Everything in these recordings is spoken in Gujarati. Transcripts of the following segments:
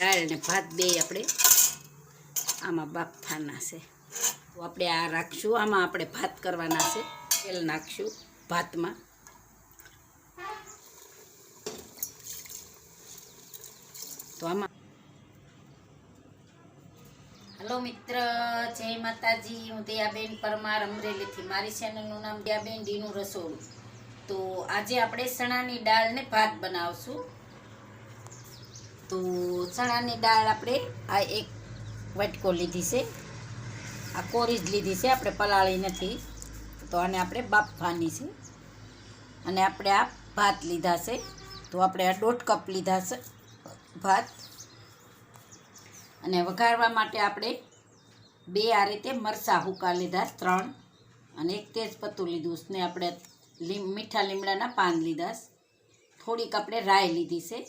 દાળ અને ભાત બે આપણે આમાં બાફવાના છે. તો આપણે આ રાખશું. આમાં આપણે ભાત કરવાના છે. તેલ નાખશું ભાતમાં. તો આમાં હલો મિત્ર, જય માતાજી. હું દયાબેન પરમાર, અમરેલીથી. મારી ચેનલનું નામ દયાબેન ડીનું રસોડું. તો આજે આપણે ચણાની દાળ ને ભાત બનાવશું. તો ચણાની દાળ આપણે આ એક વટકો લીધી છે. આ કોરી જ લીધી છે, આપણે પલાળી નથી. તો આને આપણે બાફવાની છે. અને આપણે આ ભાત લીધા છે. તો આપણે આ દોઢ કપ લીધા છે ભાત. અને વઘારવા માટે આપણે બે આ રીતે મરચાં હુકા લીધા, ત્રણ. અને એક તેજ પત્તું લીધું ને આપણે લીમ, મીઠા લીમડાના પાન લીધા થોડીક આપણે રાય લીધી છે.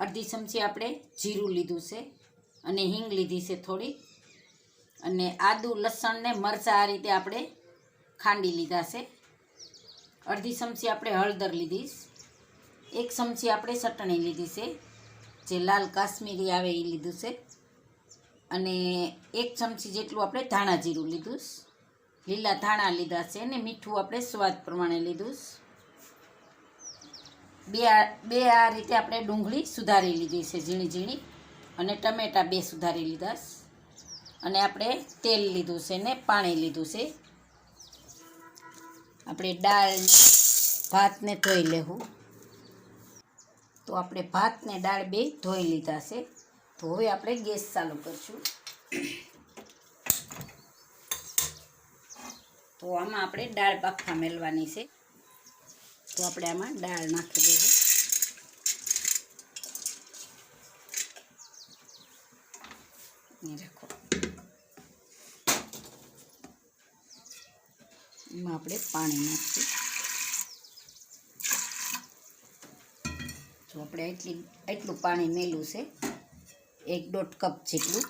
અડધી ચમચી આપણે જીરું લીધું છે અને હિંગ લીધી છે થોડી. અને આદું, લસણ ને મરચાં આ રીતે આપણે ખાંડી લીધા છે. અડધી ચમચી આપણે હળદર લીધી એક ચમચી આપણે ચટણી લીધી છે. જે લાલ કાશ્મીરી આવે એ લીધું છે. અને એક ચમચી જેટલું આપણે ધાણા જીરું લીધું લીલા ધાણા લીધા છે અને મીઠું આપણે સ્વાદ પ્રમાણે લીધું. બે આ બે આ રીતે આપણે ડુંગળી સુધારી લીધી છે ઝીણી ઝીણી અને ટમેટાં બે સુધારી લીધા અને આપણે તેલ લીધું છે ને પાણી લીધું છે. આપણે દાળ, ભાતને ધોઈ લેવું. તો આપણે ભાતને દાળ બે ધોઈ લીધા છે. તો હવે આપણે ગેસ ચાલુ કરશું. તો આમાં આપણે દાળ બાફા મેળવાની છે. તો આપણે આમાં દાળ નાખી દઈશું. એ રાખો એમાં આપણે પાણી નાખીશું જો આપણે એટલી એટલું પાણી મેલું છે એક દોઢ કપ જેટલું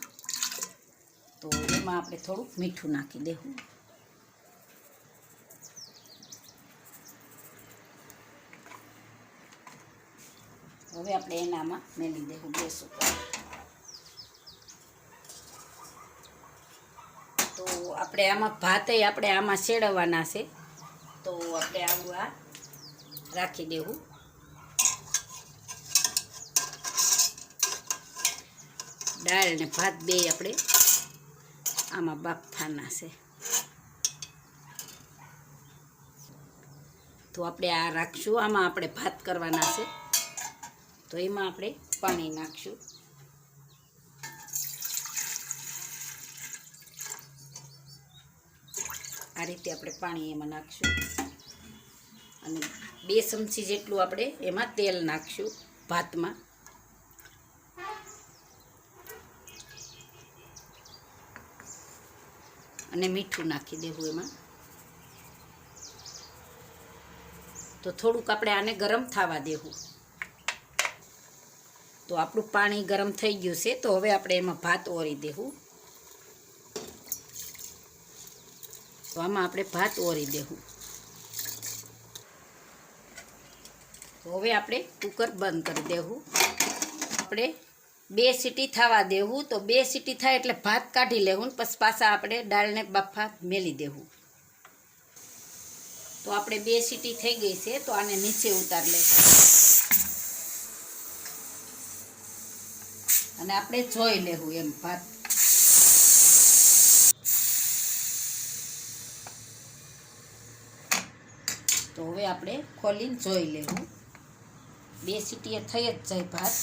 તો એમાં આપણે થોડુંક મીઠું નાખી દેવું હવે આપણે એનામાં મેલી દેવું ગેસ ઉપર તો આપણે આમાં ભાતે આપણે આમાં શેડવવાના છે. તો આપણે આવું આ રાખી દેવું. દાળ ને ભાત બે આપણે આમાં બાફાના છે. તો આપણે આ રાખશું. આમાં આપણે ભાત કરવાના છે. તો એમાં આપણે પાણી નાખશું. આ રીતે આપણે પાણી એમાં નાખશું. અને બે ચમચી જેટલું આપણે એમાં તેલ નાખશું ભાતમાં. અને મીઠું નાખી દેવું એમાં. તો થોડુંક આપણે આને ગરમ થવા દેવું. તો આપણું પાણી ગરમ થઈ ગયું છે, તો હવે આપણે એમાં ભાત ઓરી દેવું. તો આમાં આપણે ભાત ઓરી દેવું તો હવે આપણે કુકર બંધ કરી દેવું આપણે બે સીટી થવા દેવું તો બે સીટી થાય એટલે ભાત કાઢી લેવું પછી પાછા આપણે દાળને બફા મેલી દેવું તો આપણે બે સીટી થઈ ગઈ છે, તો આને નીચે ઉતાર લઈશું અને આપણે જોઈ લેવું એમ ભાત. તો હવે આપણે ખોલીને જોઈ લેવું. બે સીટીએ થઈ જ જાય ભાત.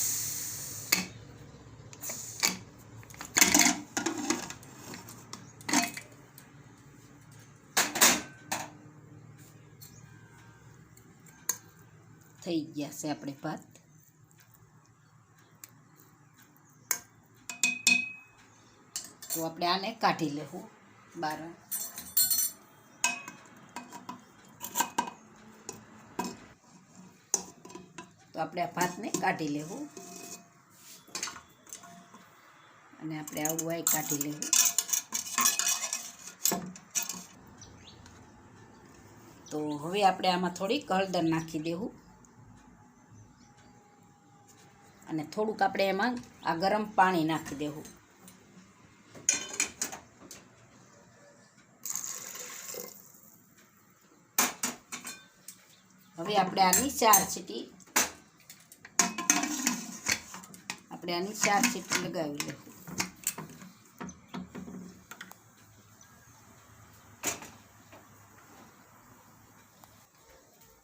થઈ ગયા છે આપણે ભાત. તો આપણે આને કાઢી લેવું બહાર તો આપણે આ ભાતને કાઢી લેવું. અને આપણે આવું આય કાઢી લેવું. તો હવે આપણે આમાં થોડીક હળદર નાખી દેવું. અને થોડુંક આપણે એમાં આ ગરમ પાણી નાખી દેવું. હવે આપણે આની ચાર સીટી આપણે ચાર સીટી લગાવી લઈશું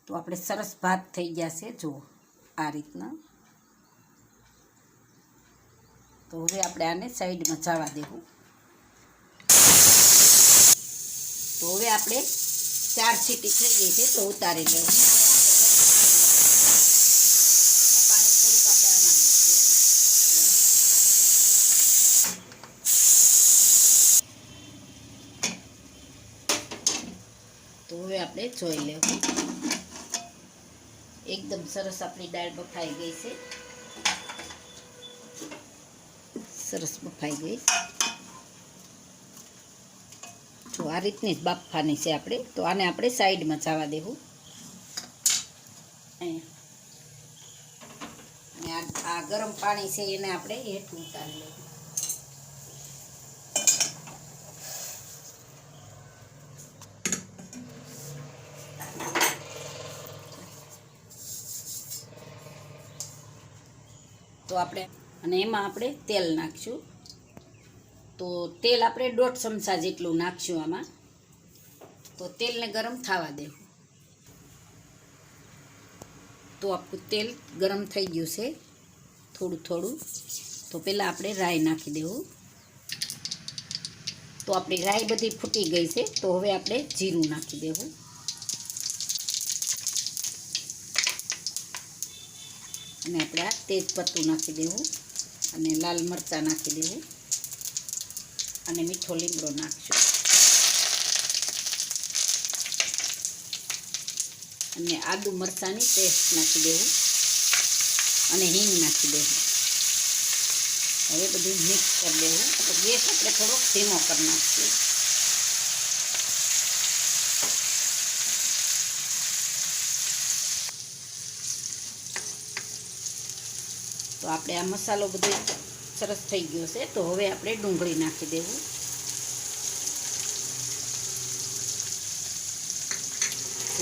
તો આપણે સરસ ભાત થઈ ગયા છે જુઓ આ રીતના. તો હવે આપણે આને સાઈડમાં જવા દેવું. તો હવે આપણે ચાર સીટી થઈ ગઈ છે, તો ઉતારી લેવું પાણી થોડુંક આપણે આમાં નાખીએ. તો હવે આપણે જોઈ લેવું. એકદમ સરસ આપણી દાળ બફાઈ ગઈ છે. સરસ બફાઈ ગઈ. જો આ રીતની જ છે આપણે, તો આને આપણે સાઈડમાં જવા દેવું. આ ગરમ પાણી છે એને આપણે હેઠું ઉતારી લેવું. તો આપણે અને એમાં આપણે તેલ નાખશું. તો તેલ આપણે દોઢ ચમચા જેટલું નાખશું આમાં. તો તેલને ગરમ થવા દેવું. તો આપણું તેલ ગરમ થઈ ગયું છે. થોડું થોડું. તો પહેલાં આપણે રાઈ નાખી દેવું. તો આપણી રાઈ બધી ફૂટી ગઈ છે. તો હવે આપણે જીરું નાખી દેવું. અને આપણે આ તેજપત્તું નાખી દેવું અને લાલ મરચાં નાખી દેવું અને મીઠો લીમડો નાખશું. અને આદુ મરચાંની પેસ્ટ નાખી દેવું અને હિંગ નાખી દેવું. હવે બધું મિક્સ કરી દેવું. તો ગેસ આપણે થોડોક ધીમો કરી નાખીએ તો આપણે આ મસાલો બધો સરસ થઈ ગયો છે. તો હવે આપણે ડુંગળી નાખી દેવું.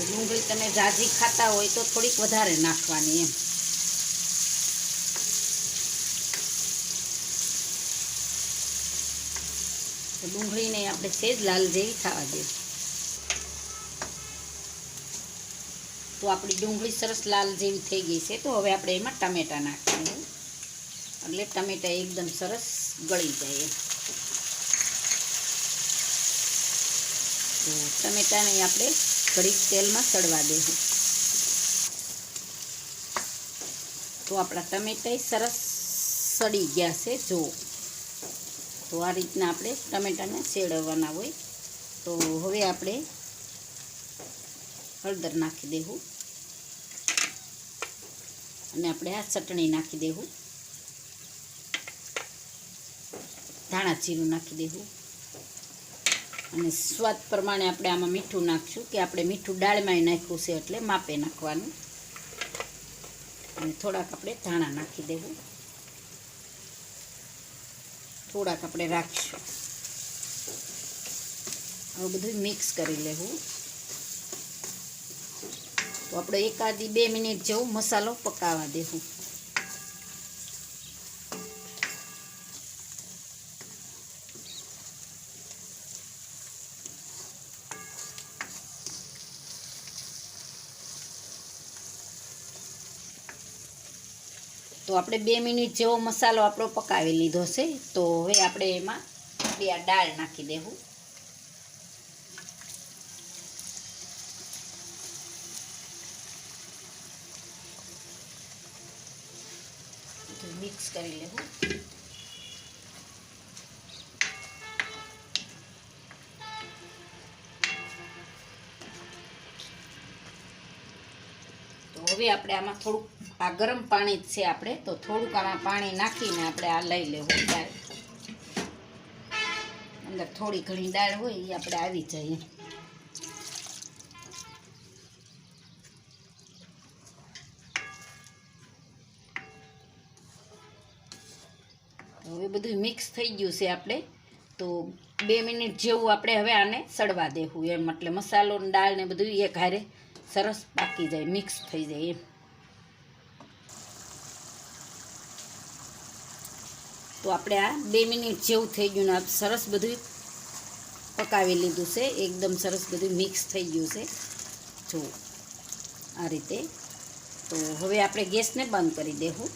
ડુંગળી તમે જાજી ખાતા હોય તો થોડીક વધારે નાખવાની એમ. ડુંગળીને આપણે સેજ લાલ જેવી થવા દેવું. તો આપણી ડુંગળી સરસ લાલ જેવી થઈ ગઈ છે તો હવે આપણે એમાં ટમેટાં નાખીશું. એટલે ટમેટાં એકદમ સરસ ગળી જાય. તો ટમેટાને આપણે ઘડીક તેલમાં સડવા દેવું તો આપણા ટમેટા સરસ સડી ગયા છે, જો. તો આ રીતના આપણે ટમેટાને શેડવવાના હોય. તો હવે આપણે હળદર નાખી દેવું. અને આપણે આ ચટણી નાખી દેવું. ધાણા જીરું નાખી દેવું. અને સ્વાદ પ્રમાણે આપણે આમાં મીઠું નાખશું કે આપણે મીઠું દાળમાંય નાખ્યું છે એટલે માપે નાખવાનું. અને થોડાક આપણે ધાણા નાખી દેવું. થોડાક આપણે રાખીશું. હવે બધું મિક્સ કરી લેવું. તો આપણે એકાદી બે મિનિટ જેવું મસાલો પકાવવા દેવું તો આપણે બે મિનિટ જેવો મસાલો આપણો પકાવી લીધો છે, તો હવે આપણે એમાં બે દાળ નાખી દેવું મિક્સ કરી લેવું. તો હવે આપણે આમાં થોડુંક, આ ગરમ પાણી જ છે આપણે, તો થોડુંક આમાં પાણી નાખીને આપણે આ લઈ લેવું દાળ. અંદર થોડી ઘણી દાળ હોય એ આપણે આવી જઈએ. બધું મિક્સ થઈ ગયું છે આપણે. તો બે મિનિટ જેવું આપણે હવે આને સડવા દેવું એમ. એટલે મસાલો દાળ ને બધું એક હારે સરસ પાકી જાય મિક્સ થઈ જાય એમ. તો આપણે આ બે મિનિટ જેવું થઈ ગયું ને સરસ બધું પકાવી લીધું છે. એકદમ સરસ બધું મિક્સ થઈ ગયું છે. જો આ રીતે. તો હવે આપણે ગેસને બંધ કરી દેવું.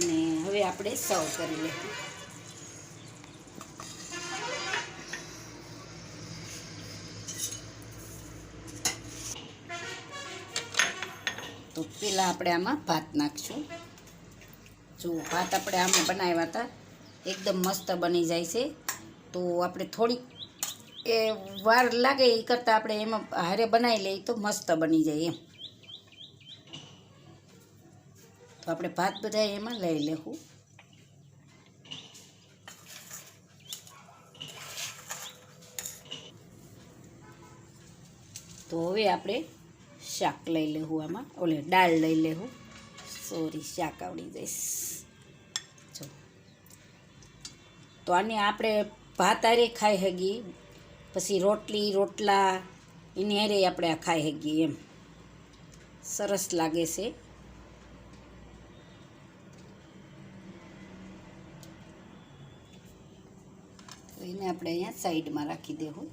અને હવે આપણે સર્વ કરી લઈએ. તો પહેલાં આપણે આમાં ભાત નાખશું. જો ભાત આપણે આમાં બનાવ્યા હતા, એકદમ મસ્ત બની જાય છે. તો આપણે થોડીક એ વાર લાગે એ કરતાં આપણે એમાં હારે બનાવી લઈએ તો મસ્ત બની જાય એમ. તો આપણે ભાત બધા એમાં લઈ લેવું તો હવે આપણે શાક લઈ લેવું આમાં. ઓલે દાળ લઈ લેવું સોરી, શાક આવડી જઈશ. જો. તો આને આપણે ભાત આરે ખાઈ હગી પછી રોટલી, રોટલા, એની હારે આપણે આ ખાઈ હગીએ એમ. સરસ લાગે છે. એને આપણે અહીંયા સાઈડમાં રાખી દેવું.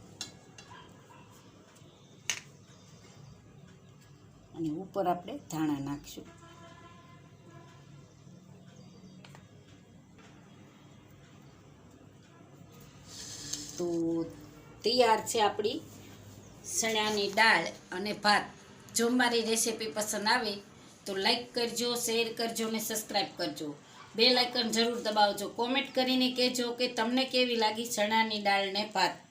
અને ઉપર આપણે ધાણા નાખશું. તો તૈયાર છે આપણી ચણાની દાળ અને ભાત. જો મારી રેસીપી પસંદ આવે તો લાઈક કરજો, શેર કરજો અને સબસ્ક્રાઈબ કરજો. બે લાઇકન જરૂર દબાવજો. કોમેન્ટ કરીને કહેજો કે તમને કેવી લાગી ચણાની દાળને ભાત.